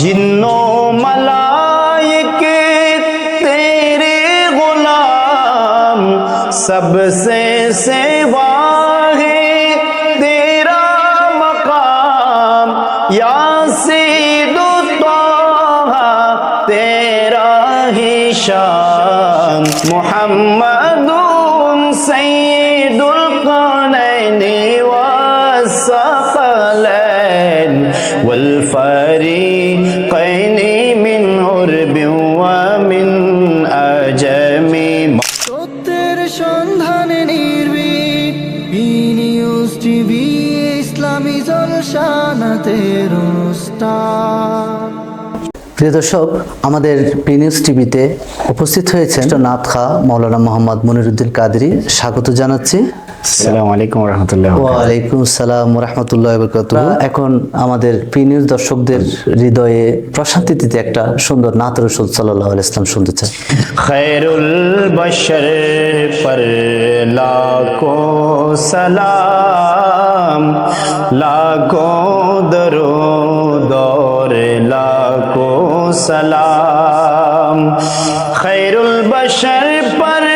جنوں ملائک تیرے غلام سب سے سیوا ہے تیرا مقام یا سید تیرا ہی شان محمد سید القرنین والثقلین والفريق প্রিয় দর্শক আমাদের পি নিউজ টিভিতে উপস্থিত হয়েছেন নাথ খা মৌলানা মোহাম্মদ মনিরুদ্দিন কাদরি। স্বাগত জানাচ্ছি। এখন আমাদের পি দর্শকদের হৃদয়ে প্রশান্তিতে একটা সুন্দর নাত রসুল সাল্লাহ ইসলাম শুনতে চান খৈরুল বশর পর লাখো সালাম। سلام لاکھوں درو دور لاکھوں سلام۔ خیر البشر پر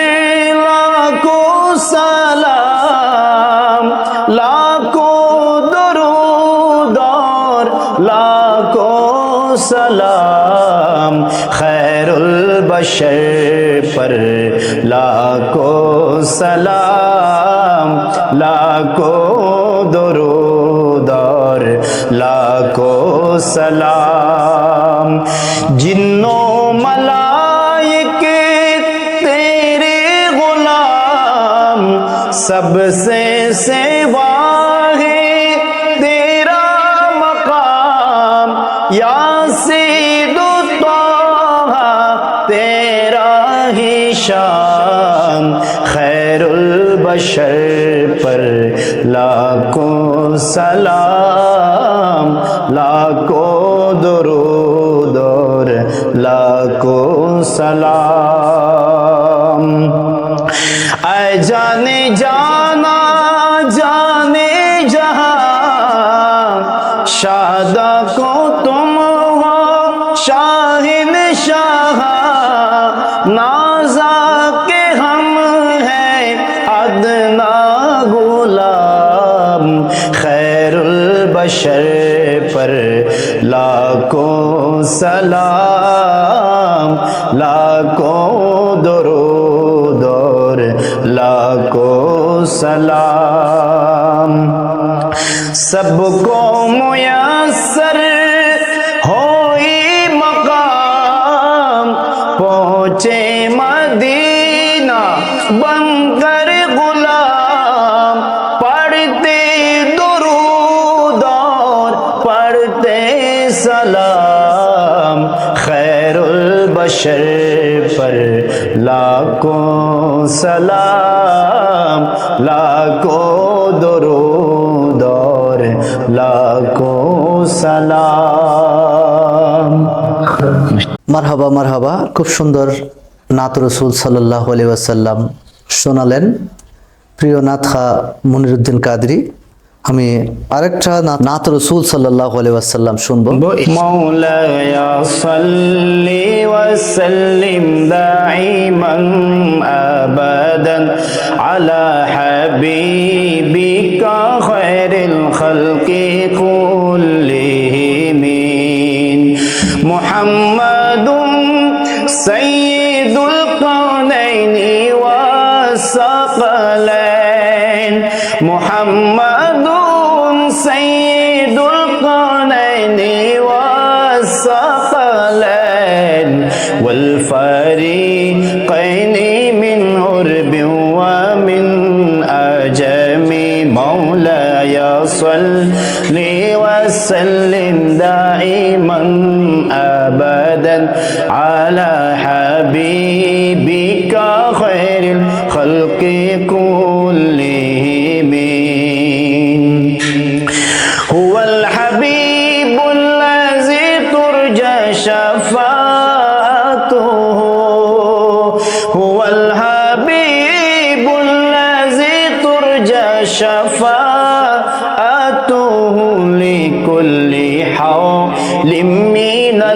لاکھوں سلام۔ لاکھوں درو دور لاکھوں سلام۔ خیر البشر پر لاکھوں سلام، لاکھوں درود اور لاکھوں سلام۔ جنوں ملائک تیرے غلام، سب سے سیوا ہے تیرا مقام۔ یا سید تیرا ہی شان۔ خیر البشر۔ সালাম লাখো দরুদর লাখো সালাম। আয় জানে জানা জানে জাহা সাদা لاکھو سلام۔ سب کو میسر ہوئی مقام۔ پہنچے مدینہ بن کر غلام۔ پڑھتے درود اور پڑھتے سلام۔ خیر البشر پر لاکھوں سلام لاکھوں درود اور لاکھوں سلام মারহাবা মারহাবা খুব সুন্দর নাত রসুল সাল্লাহ আলি ওয়াসাল্লাম শোনালেন প্রিয় নাথা মনিরুদ্দিন কাদরি আমি আরেকটা না- নাত রসুল সাল্লাহ আলি ওয়াসাল্লাম শুনবো مولاي صل وسلم دائما ابدا على حبيبك خير الخلق كلهم محمد سيد القرنين والثقلين محمد سيد القرنين والثقلين والفريقين من عرب ومن أجم مولاي صل وسلم دائما أبدا على حبيبك خير الخلق كلهم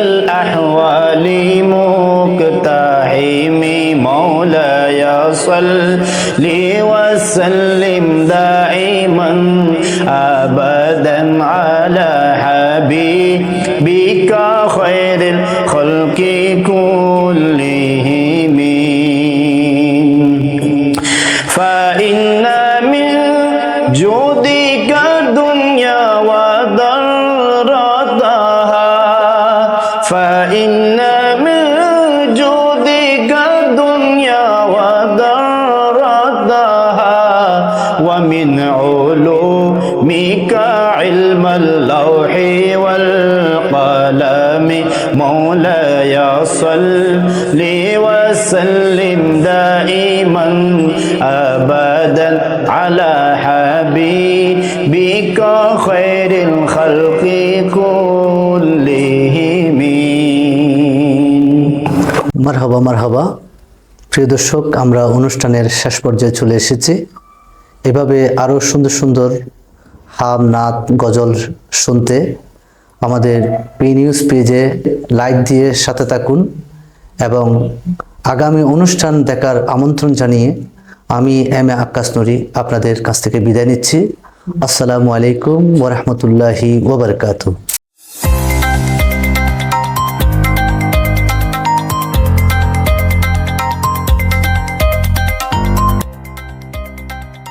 الأحوال مقتحم مولاي صل وسلم دائما أبدا على حبيبك خير الخلق علومك علم اللوح والقلم مولاي صل وسلم دائما ابدا على حبيبك خير الخلق كلهم মারহাবা মারহাবা প্রিয় দর্শক আমরা অনুষ্ঠানের শেষ পর্যায়ে চলে এসেছি এভাবে আরও সুন্দর সুন্দর হাম, নাত, গজল শুনতে আমাদের পি নিউজ পেজে লাইক দিয়ে সাথে থাকুন এবং আগামী অনুষ্ঠান দেখার আমন্ত্রণ জানিয়ে আমি এম এ আকাশ নুরি আপনাদের কাছ থেকে বিদায় নিচ্ছি। আসসালামু আলাইকুম ওরহমতুল্লাহি ওবরকাতু